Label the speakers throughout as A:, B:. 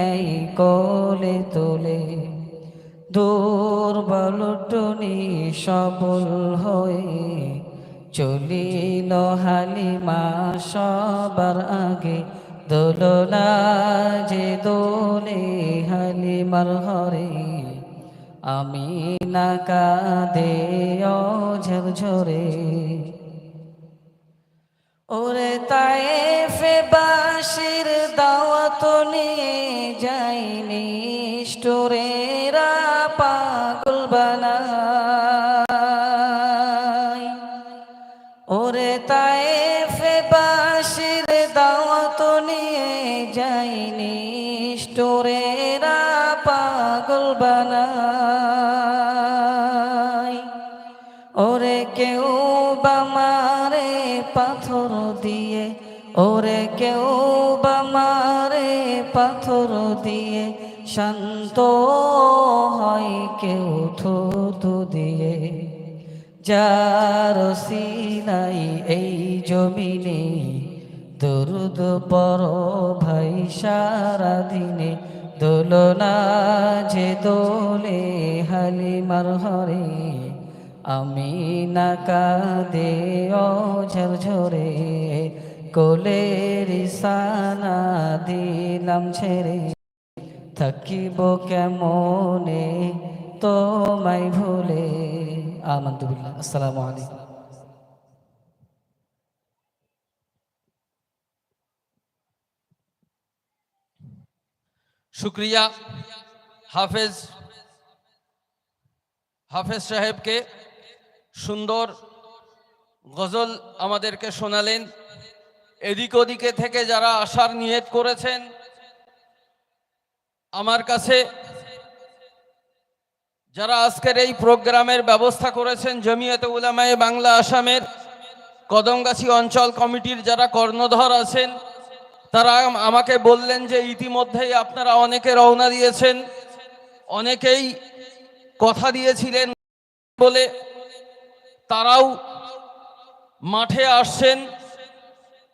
A: এই কলে তোলে দুর্বলটনি সবল হয়ে চলিল হালিমা সবার আগে দোলনা যে দোলে হালিমার হরে আমি না কাঁদে ঝরঝরে ওরে তাই ফে বাসির দাওয়াত নিয়ে যাইনি স্টোরেরা। কেউ বামারে পাথর দিয়ে, শান্ত হয় কেউ থুতু দিয়ে। যার সিনাই এই জমিনে, দুরুদ পর ভাই সারা দিনে দোলনা যে দোলে হালিমার হরে আমি না কাঁদে ঝরঝরে কোলের সানা দিলাম ছেড়ে। থাকিব কেমনে তোমায় ভুলে? আলহামদুলিল্লাহ, আসসালামু আলাইকুম।
B: শুক্রিয়া হাফেজ হাফেজ সাহেবকে সুন্দর গজল আমাদেরকে শোনালেন। এদিক ওদিকে থেকে যারা আসার নিয়ত করেছেন, আমার কাছে যারা আজকের এই প্রোগ্রামের ব্যবস্থা করেছেন, জমিয়তে উলামায়ে বাংলা আসামের কদমগাছি অঞ্চল কমিটির যারা কর্ণধর আছেন, তারা আমাকে বললেন যে ইতিমধ্যেই আপনারা অনেকে রওনা দিয়েছেন, অনেকেই কথা দিয়েছিলেন বলে তারাও মাঠে আসছেন।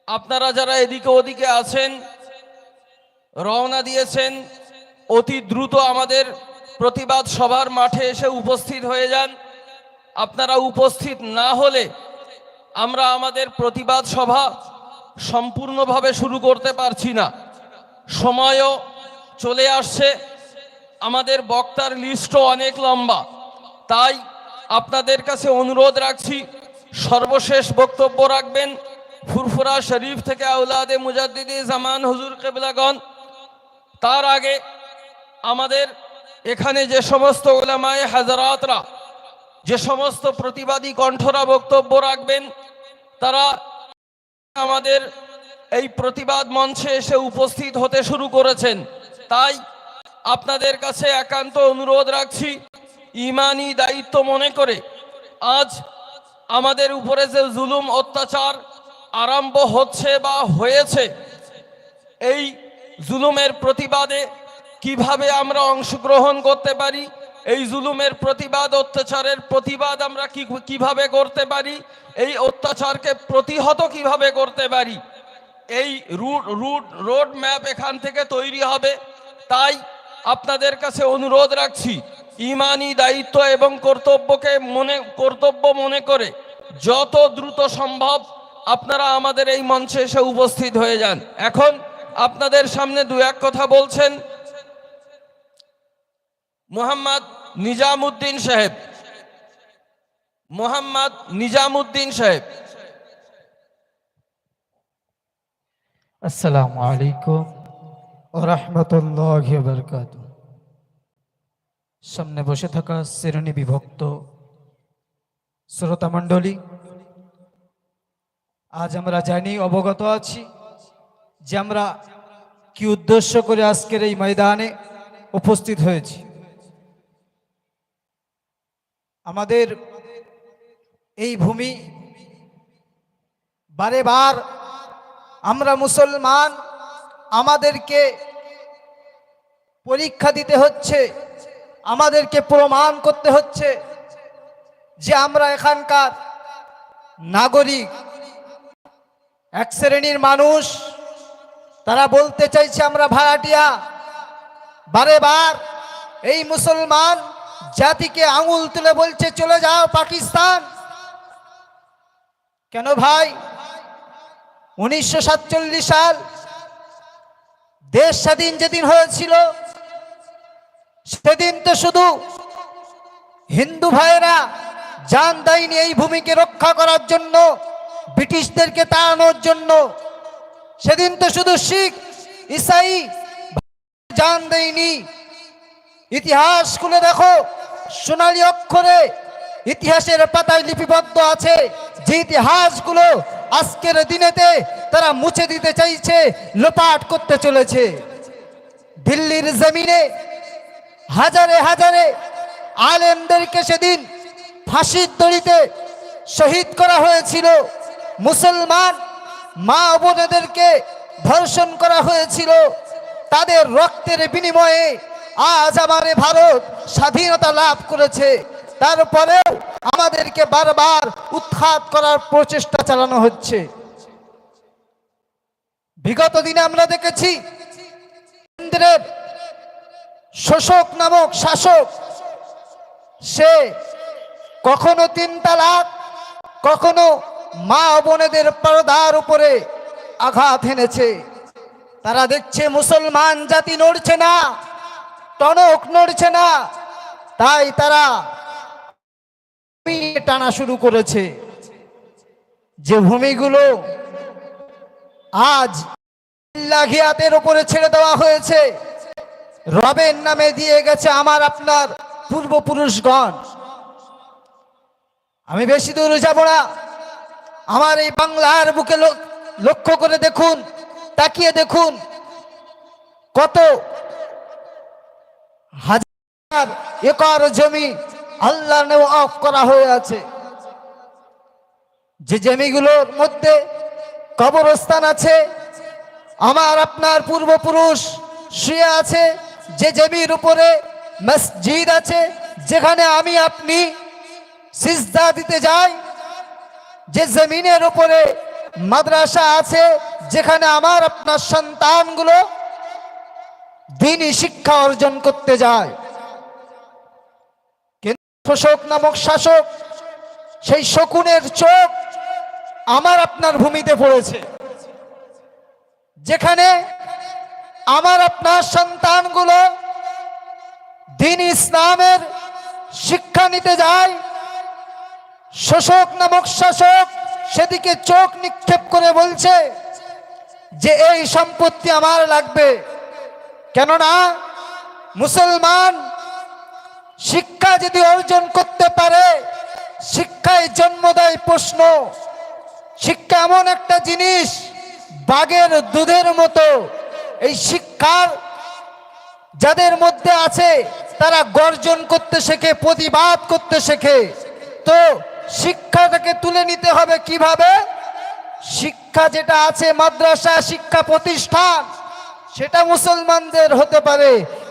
B: আপনারা যারা এদিকে ওদিকে আছেন, রওনা দিয়েছেন, অতি দ্রুত আমাদের প্রতিবাদ সভার মাঠে এসে উপস্থিত হয়ে যান। আপনারা উপস্থিত না হলে আমরা আমাদের প্রতিবাদ সভা সম্পূর্ণভাবে শুরু করতে পারছি না। সময়ও চলে আসছে। আমাদের বক্তার লিস্টও অনেক লম্বা। তাই আপনাদের কাছে অনুরোধ রাখছি, সর্বশেষ বক্তব্য রাখবেন। ফুরফুরা শরীফ থেকে আউলাদে মুজাদ্দিদি জামান হুজুর কেবলাগণ, তার আগে আমাদের এখানে যে সমস্ত ওলামায়ে হাজারাতরা, যে সমস্ত প্রতিবাদী কণ্ঠরা বক্তব্য রাখবেন, তারা আমাদের এই প্রতিবাদ মঞ্চে এসে উপস্থিত হতে শুরু করেছেন। তাই আপনাদের কাছে একান্ত অনুরোধ রাখছি, ইমানি দায়িত্ব মনে করে আজ আমাদের উপরে যে জুলুম, অত্যাচার আরম্ভ হচ্ছে বা হয়েছে, এই জুলুমের প্রতিবাদে কীভাবে আমরা অংশগ্রহণ করতে পারি, এই জুলুমের প্রতিবাদ, অত্যাচারের প্রতিবাদ আমরা কি, কীভাবে করতে পারি, এই অত্যাচারকে প্রতিহত কীভাবে করতে পারি, এই রুট রুট রোড ম্যাপ এখান থেকে তৈরি হবে। তাই আপনাদের কাছে অনুরোধ রাখছি, ইমানি দায়িত্ব এবং কর্তব্যকে মনে, কর্তব্য মনে করে যত দ্রুত সম্ভব আপনারা আমাদের এই মঞ্চে এসে উপস্থিত হয়ে যান। এখন আপনাদের সামনে দু এক কথা বলছেন মোহাম্মদ নিজামুদ্দিন সাহেব। মোহাম্মদ নিজামুদ্দিন সাহেব।
C: আসসালামু আলাইকুম রহমতুল্লাহ বরকাত সামনে বসে থাকা শ্রেণি বিভক্ত শ্রোতা মণ্ডলী আজ আমরা জানি, অবগত আছি যে আমরা কি উদ্দেশ্য করে আজকের এই ময়দানে উপস্থিত হয়েছি। আমাদের এই ভূমি বারে বার আমরা মুসলমান, আমাদেরকে পরীক্ষা দিতে হচ্ছে, আমাদেরকে প্রমাণ করতে হচ্ছে যে আমরা এখানকার নাগরিক এক শ্রেণির মানুষ, তারা বলতে চাইছে, আমরা ভাড়াটিয়া। বারে বার এই মুসলমান জাতিকে আঙুল তুলে বলছে, চলে যাও পাকিস্তান। কেন ভাই? উনিশশো সাতচল্লিশ সাল দেশ স্বাধীন যেদিন হয়েছিল, সেদিন তো শুধু হিন্দু ভাইয়েরা জান দেয়নি এই ভূমিকে রক্ষা করার জন্য। ব্রিটিশদেরকে তাড়ানোর জন্য। সেদিন তো শুধু শিখ, ইসাই জান দেয়নি। ইতিহাস খুলে দেখো, সোনালী অক্ষরে ইতিহাসের পাতায় লিপিবদ্ধ আছে যে ইতিহাসগুলো আজকের দিনেতে তারা মুছে দিতে চাইছে, লোপাট করতে চলেছে। দিল্লির জমিনে হাজারে হাজারে আলেমদেরকে সেদিন ফাঁসির দড়িতে শহীদ করা হয়েছিল। মুসলমান মা বোনেদেরকে ধর্ষণ করা হয়েছিল। তাদের রক্তের বিনিময়ে আজ আমার ভারত স্বাধীনতা লাভ করেছে। তারপরেও আমাদেরকে বারবার উৎখাত করার প্রচেষ্টা চালানো হচ্ছে। বিগত দিনে আমরা দেখেছি কেন্দ্রের শোষক নামক শাসক, সে কখনো তিন তালাক, কখনো মা বোনেদের পর্দার উপরে আঘাত এনেছে। তারা দেখছে মুসলমান জাতি নড়ছে না, টনক নড়ছে না, তাই তারা টানা শুরু করেছে। যে ভূমিগুলো আজ লাঘিয়াতের উপরে ছেড়ে দেওয়া হয়েছে, রবের নামে দিয়ে গেছে আমার, আপনার পূর্বপুরুষগণ। আমি বেশি দূর যাব না। আমার এই বাংলার বুকে লক্ষ্য করে দেখুন, তাকিয়ে দেখুন কত হাজার একর জমি আল্লাহ অফ করা হয়ে আছে। যে জমিগুলোর মধ্যে কবরস্থান আছে, আমার আপনার পূর্বপুরুষ শুয়ে আছে, যে জমির উপরে মসজিদ আছে, যেখানে আমি আপনি সিজদা দিতে যাই যে জমিনের উপরে মাদ্রাসা আছে, যেখানে আমার আপনার সন্তানগুলো দিনই শিক্ষা অর্জন করতে যায়। কিন্তু শোষক নামক শাসক, সেই শকুনের চোখ আমার আপনার ভূমিতে পড়েছে। যেখানে আমার আপনার সন্তানগুলো দিন ইসলামের শিক্ষা নিতে যায়। শোষক নামক শাসক সেদিকে চোখ নিক্ষেপ করে বলছে যে এই সম্পত্তি আমার লাগবে। কেননা মুসলমান শিক্ষা যদি অর্জন করতে পারে, শিক্ষায় জন্ম দেয় প্রশ্ন, শিক্ষা এমন একটা জিনিস বাঘের দুধের মতো। এই শিক্ষার যাদের মধ্যে আছে, তারা গর্জন করতে শেখে, প্রতিবাদ করতে শেখে। তো শিক্ষাটাকে তুলে নিতে হবে কীভাবে? শিক্ষা যেটা আছে, মাদ্রাসা, শিক্ষা প্রতিষ্ঠান, সেটা মুসলমানদের হতে পারে।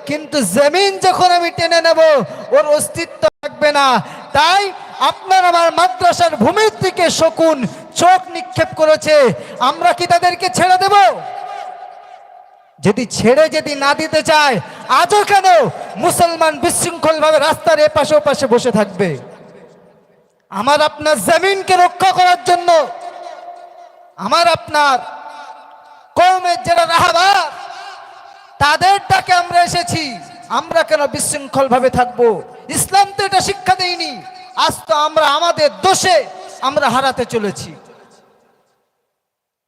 C: কিন্তু জমিন যখন আমি টেনে নেব, ওর অস্তিত্ব থাকবে না। তাই আপনার আমার মাদ্রাসার ভূমির দিকে শকুন, চোখ নিক্ষেপ করেছে। আমরা কি তাদেরকে ছেড়ে দেব? যদি ছেড়ে যদি না দিতে চায়, আজও কেন মুসলমান বিশৃঙ্খল ভাবে রাস্তার এপাশে ওপাশে বসে থাকবে? আমার আপনার জমিনকে রক্ষা করার জন্য, আমার আপনার কৌমের যারা রাহাবার তাদের ডাকে আমরা এসেছি। আমরা কেন বিশৃঙ্খল ভাবে থাকব? ইসলাম তো এটা শিক্ষা দেয়নি। আজ তো আমরা আমাদের দোষে আমরা হারাতে চলেছি।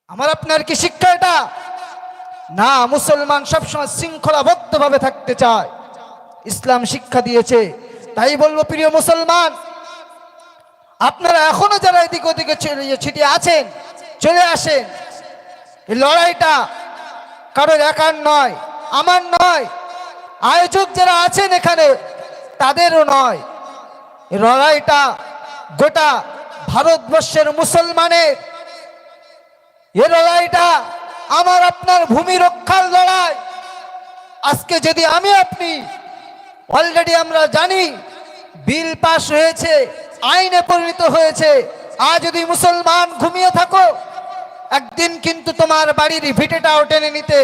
C: আমার আপনার কি শিক্ষা এটা? না, মুসলমান সবসময় শৃঙ্খলাবদ্ধভাবে থাকতে চায়। ইসলাম শিক্ষা দিয়েছে। তাই বলব, প্রিয় মুসলমান আপনারা এখনও যারা এদিক ওদিকে ছড়িয়ে ছিটিয়ে আছেন, চলে আসেন। লড়াইটা কারোর একার নয়, আমার নয়। আয়োজক যারা আছেন এখানে, তাদেরও নয়। লড়াইটা গোটা ভারতবর্ষের মুসলমানের। এ লড়াইটা আমার, আপনার ভূমি রক্ষার লড়াই। আজকে যদি আমি আপনি, অলরেডি আমরা জানি, বিল পাস হয়েছে। আইনে পরিণত হয়েছে। আজ যদি মুসলমান ঘুমিয়ে থাকো, একদিন কিন্তু তোমার বাড়ির ভিটেটাও টেনে নিতে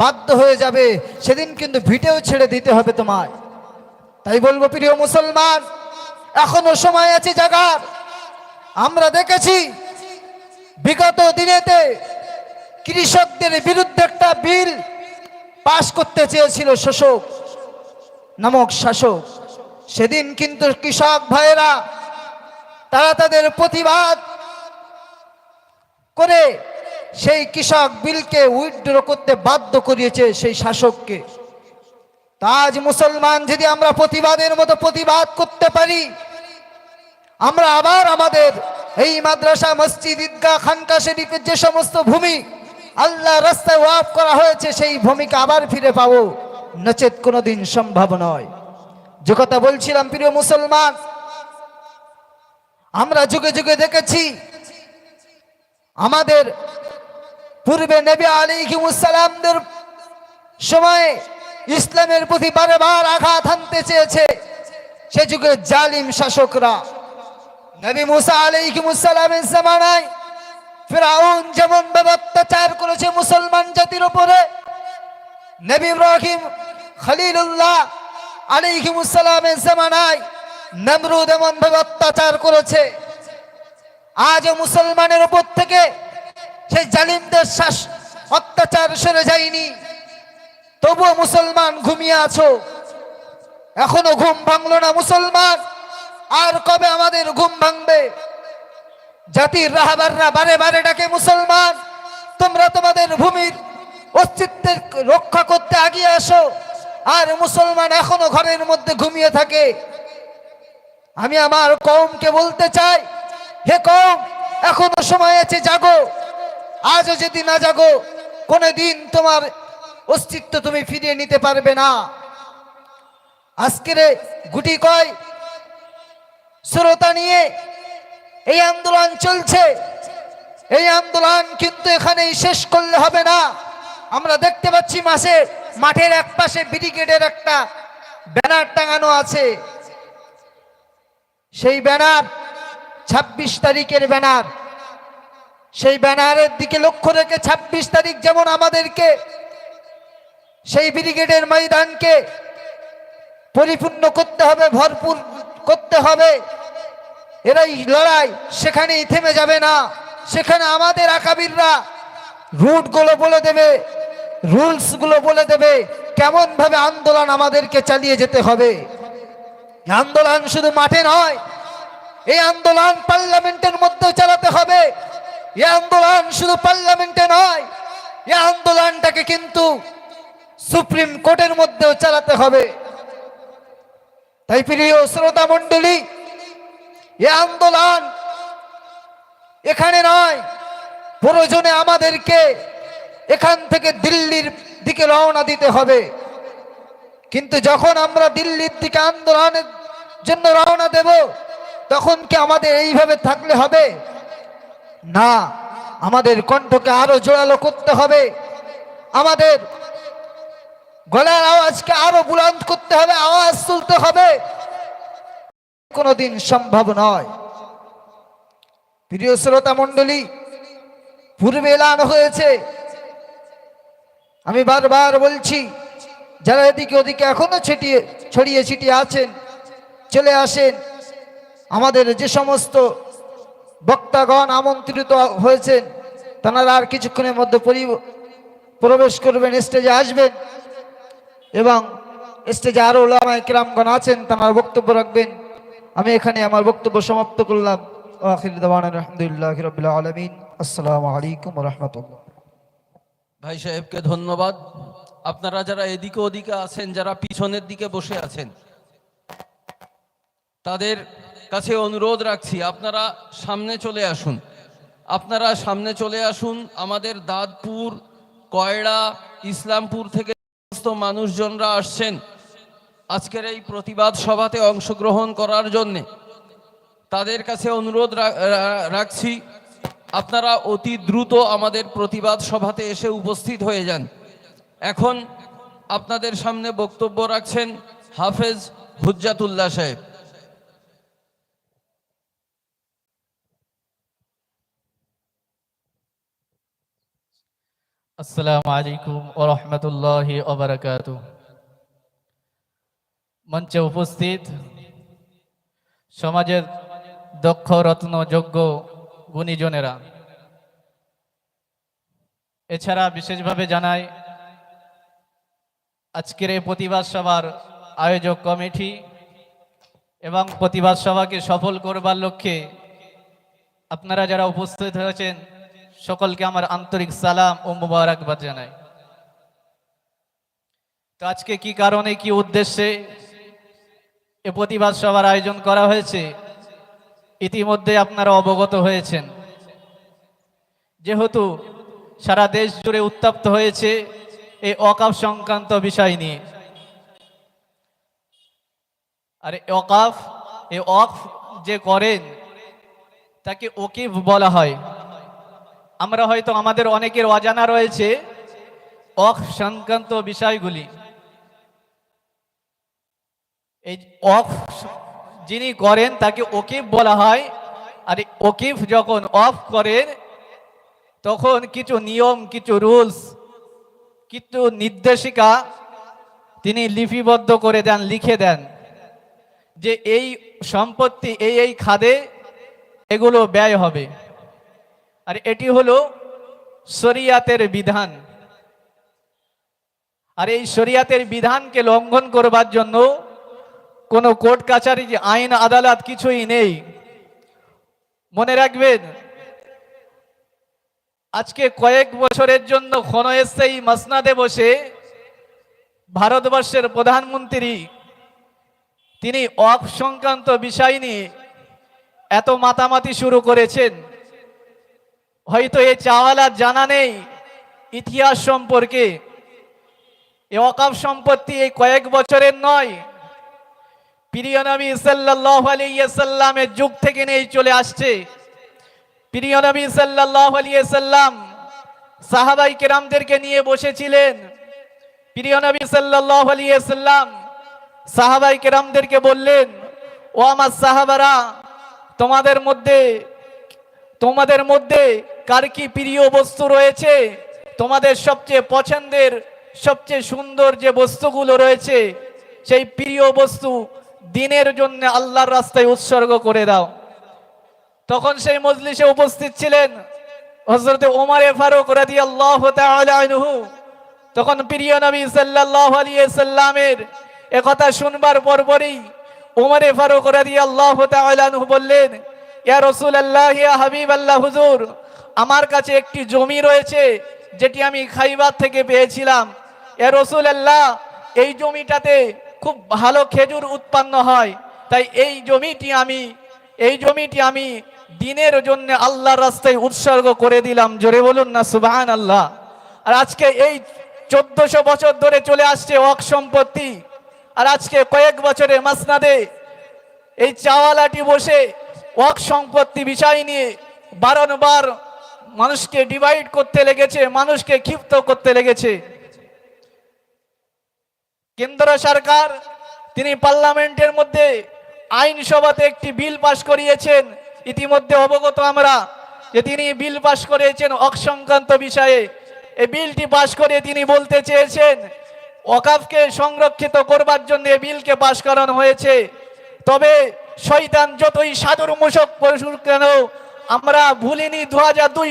C: বাধ্য হয়ে যাবে। সেদিন কিন্তু ভিটেও ছেড়ে দিতে হবে তোমায়। তাই বলব, প্রিয় মুসলমান, এখনও সময় আছে জাগার। আমরা দেখেছি, বিগত দিনেতে কৃষকদের বিরুদ্ধে একটা বিল পাশ করতে চেয়েছিল শোষক নামক শাসক। সেদিন কিন্তু কৃষক ভাইয়েরা তারা তাদের প্রতিবাদ করে সেই কৃষক বিলকে উইথড্র করতে বাধ্য করিয়েছে সেই শাসককে। তা আজ মুসলমান যদি আমরা প্রতিবাদের মতো প্রতিবাদ করতে পারি, আমরা আবার আমাদের এই মাদ্রাসা, মসজিদ, ঈদগাহ, খানকা শরীফের যে সমস্ত ভূমি আল্লাহ রাস্তায় ওয়াফ করা হয়েছে, সেই ভূমিকা আবার ফিরে পাবো, নচেত কোনোদিন সম্ভব নয়। যে কথা বলছিলাম, প্রিয় মুসলমান আমরা যুগে যুগে দেখেছি। আমাদের পূর্বে নবী আলিহিমুসালামদের সময়ে ইসলামের প্রতি বারবার আঘাত হানতে চেয়েছে, সে যুগে জালিম শাসকরা। নবী মুসা আলাইহিমুসালামের জামানায় ফেরাউন যেমন ভাবে অত্যাচার করেছে মুসলমান জাতির উপরে, নবী ইব্রাহিম খলিলুল্লাহ আলাইহিমুসালামের জামানায় নমরুদ এমন ভাবে অত্যাচার করেছে। আজও মুসলমানের উপর থেকে সেই জালিমদের শ্বাস অত্যাচার সরে যায়নি। তবুও মুসলমান ঘুমিয়ে আছো। এখনও ঘুম ভাঙলো না মুসলমান। আর কবে আমাদের ঘুম ভাঙবে? জাতির রাহাবাররা বারে বারে ডাকে মুসলমান, তোমরা তোমাদের ভূমির অস্তিত্বের রক্ষা করতে আগিয়ে আসো। আর মুসলমান এখনও ঘরের মধ্যে ঘুমিয়ে থাকে। আমি আমার কমকে বলতে চাই, হে কম এখনও সময় আছে, জাগো। আজও যদি না জাগো কোনো দিন তোমার অস্তিত্ব তুমি ফিরিয়ে নিতে পারবে না। আজকের গুটি কয়? শ্রোতা নিয়ে এই আন্দোলন চলছে। এই আন্দোলন কিন্তু এখানেই শেষ করলে হবে না। আমরা দেখতে পাচ্ছি মাসে, মাঠের এক পাশে ব্রিগেডের একটা ব্যানার টাঙানো আছে। সেই ব্যানার ২৬ তারিখের ব্যানার। সেই ব্যানারের দিকে লক্ষ্য রেখে ২৬ তারিখ যেমন আমাদেরকে সেই ব্রিগেডের ময়দানকে পরিপূর্ণ করতে হবে, ভরপুর করতে হবে। এরাই লড়াই, সেখানেই থেমে যাবে না। সেখানে আমাদের আকাবিররা রুটগুলো বলে দেবে, রুলসগুলো বলে দেবে কেমন ভাবে আন্দোলন আমাদেরকে চালিয়ে যেতে হবে। আন্দোলন শুধু মাঠে নয়, এই আন্দোলন পার্লামেন্টের মধ্যেও চালাতে হবে। এই আন্দোলন শুধু পার্লামেন্টে নয়, এই আন্দোলনটাকে কিন্তু সুপ্রিম কোর্টের মধ্যেও চালাতে হবে। তাই প্রিয় শ্রোতা মণ্ডলী এ আন্দোলন এখানে নয়, প্রয়োজনে আমাদেরকে এখান থেকে দিল্লির দিকে রওনা দিতে হবে। কিন্তু যখন আমরা দিল্লির দিকে আন্দোলনের জন্য রওনা দেব, তখন কি আমাদের এইভাবে থাকলে হবে? না, আমাদের কণ্ঠকে আরও জোরালো করতে হবে। আমাদের গলার আওয়াজকে আরও বুলন্দ করতে হবে, আওয়াজ তুলতে হবে। কোনোদিন সম্ভব নয়। প্রিয় শ্রোতা মণ্ডলী, পূর্বে এলান হয়েছে। আমি বারবার বলছি যারা এদিকে ওদিকে এখনও ছিটিয়ে, ছড়িয়ে ছিটিয়ে আছেন, চলে আসেন। আমাদের যে সমস্ত বক্তাগণ আমন্ত্রিত হয়েছেন, তারা আর কিছুক্ষণের মধ্যে পরি- প্রবেশ করবেন, স্টেজে আসবেন এবং স্টেজে আরও ওলামায় কিরামগণ আছেন, তারা বক্তব্য রাখবেন। আমি এখানে আমার বক্তব্য সমাপ্ত করলাম। আখির দাওয়ান আলহামদুলিল্লাহ আলমিন। আসসালামু আলাইকুম রহমতুল্লাহ।
B: ভাই সাহেবকে ধন্যবাদ। আপনারা যারা এদিকে ওদিকে আছেন, যারা পিছনের দিকে বসে আছেন, তাদের কাছে অনুরোধ রাখছি, আপনারা সামনে চলে আসুন। আপনারা সামনে চলে আসুন, আমাদের দাঁতপুর কয়ড়া ইসলামপুর থেকে সমস্ত মানুষজনরা আসছেন। আজকের এই প্রতিবাদ সভাতে অংশগ্রহণ করার জন্যে তাদের কাছে অনুরোধ রাখছি। আপনারা অতি দ্রুত আমাদের প্রতিবাদ সভাতে এসে উপস্থিত হয়ে যান। এখন আপনাদের সামনে বক্তব্য রাখছেন হাফেজ হুজ্জাতুল্লাহ সাহেব।
D: আসসালামু আলাইকুম ও রহমতুল্লাহি মঞ্চে উপস্থিত সমাজের দক্ষ রত্ন যোগ্য গুণীজনেরা। এছাড়া বিশেষভাবে জানাই, আজকের এই প্রতিবাদ সভার আয়োজক কমিটি এবং প্রতিবাদ সভাকে সফল করবার লক্ষ্যে আপনারা যারা উপস্থিত হয়েছেন, সকলকে আমার আন্তরিক সালাম ও মুবারকবাদ জানাই। তো আজকে কি কারণে, কি উদ্দেশ্যে এ প্রতিবাদ সভার আয়োজন করা হয়েছে? ইতিমধ্যে আপনারা অবগত হয়েছেন। যেহেতু সারা দেশ জুড়ে উত্তপ্ত হয়েছে এই অকাফ সংক্রান্ত বিষয় নিয়ে। আর অকাফ এ অফ যে করেন, তাকে ওকিফ বলা হয়। আমরা হয়তো আমাদের অনেকের অজানা রয়েছে অফ সংক্রান্ত বিষয়গুলি। এই অফ যিনি করেন, তাকে ওকিফ বলা হয়। আর ওকিফ যখন অফ করেন, তখন কিছু নিয়ম, কিছু রুলস কিছু নির্দেশিকা তিনি লিপিবদ্ধ করে দেন, লিখে দেন যে এই সম্পত্তি, এই এই খাদে এগুলো ব্যয় হবে। আর এটি হলো শরিয়াতের বিধান। আর এই শরিয়াতের বিধানকে লঙ্ঘন করবার জন্য কোনো কোর্ট কাছারি আইন, আদালত কিছুই নেই। মনে রাখবেন, আজকে কয়েক বছরের জন্য ক্ষণ এসছে এই মাসনাদে বসে ভারতবর্ষের প্রধানমন্ত্রী, তিনি অফ সংক্রান্ত বিষয় নিয়ে এত মাতামাতি শুরু করেছেন। হয়তো এই চাওয়ালার জানা নেই ইতিহাস সম্পর্কে। এ অকাপ সম্পত্তি এই কয়েক বছরের নয়। প্রিয় নবী সাল্লাল্লাহু আলাইহি যুগ থেকে নেই চলে আসছে। প্রিয় নবী সাল্লাল্লাহু আলাইহি সাহাবাই কেরামদেরকে নিয়ে বসেছিলেন। প্রিয় নবী সাল্লাল্লাহু আলাইহি সাল্লাম সাহাবাই কেরামদেরকে বললেন, ও আমার সাহাবারা, তোমাদের মধ্যে তোমাদের মধ্যে কার কি প্রিয় বস্তু রয়েছে? তোমাদের সবচেয়ে পছন্দের, সবচেয়ে সুন্দর যে বস্তুগুলো রয়েছে, সেই প্রিয় বস্তু দিনের জন্য আল্লাহর রাস্তায় উৎসর্গ করে দাও। তখন সেই মজলিসে উপস্থিত ছিলেন হজরতে ওমারে ফারুক রাদি আল্লাহ আনহু। তখন প্রিয় নবী সাল্লাল্লাহু আলাইহি সাল্লামের একথা শুনবার পরপরই ওমরে ফারুক রাদি আল্লাহ আনহু বললেন, ইয়া রাসূলুল্লাহ, ইয়া হাবিবাল্লাহ, হুজুর, আমার কাছে একটি জমি রয়েছে যেটি আমি খাইবার থেকে পেয়েছিলাম। ইয়া রাসূলুল্লাহ, এই জমিটাতে খুব ভালো খেজুর উৎপন্ন হয়। তাই এই জমিটি আমি, এই জমিটি আমি দিনের জন্য আল্লাহর রাস্তায় উৎসর্গ করে দিলাম। জোরে বলুন না সুবাহান আল্লাহ আর আজকে এই চোদ্দশো বছর ধরে চলে আসছে অক সম্পত্তি। আর আজকে কয়েক বছরে মাসনাদে এই চাওয়ালাটি বসে ওয়াক সম্পত্তি বিষয় নিয়ে বারংবার মানুষকে ডিভাইড করতে লেগেছে, মানুষকে ক্ষিপ্ত করতে লেগেছে। কেন্দ্র সরকার, তিনি পার্লামেন্টের মধ্যে আইনসভাতে একটি বিল পাশ করিয়েছেন। ইতিমধ্যে অবগত আমরা যে তিনি বিল পাশ করিয়েছেন অক সংক্রান্ত বিষয়ে। এই বিলটি পাশ করে তিনি বলতে চেয়েছেন, ওকাফকে সংরক্ষিত করবার জন্য এই বিলকে পাশ করানো হয়েছে। তবে শয়তান যতই সাদর মূষক পশুর কেন, আমরা ভুলিনি দু হাজার দুই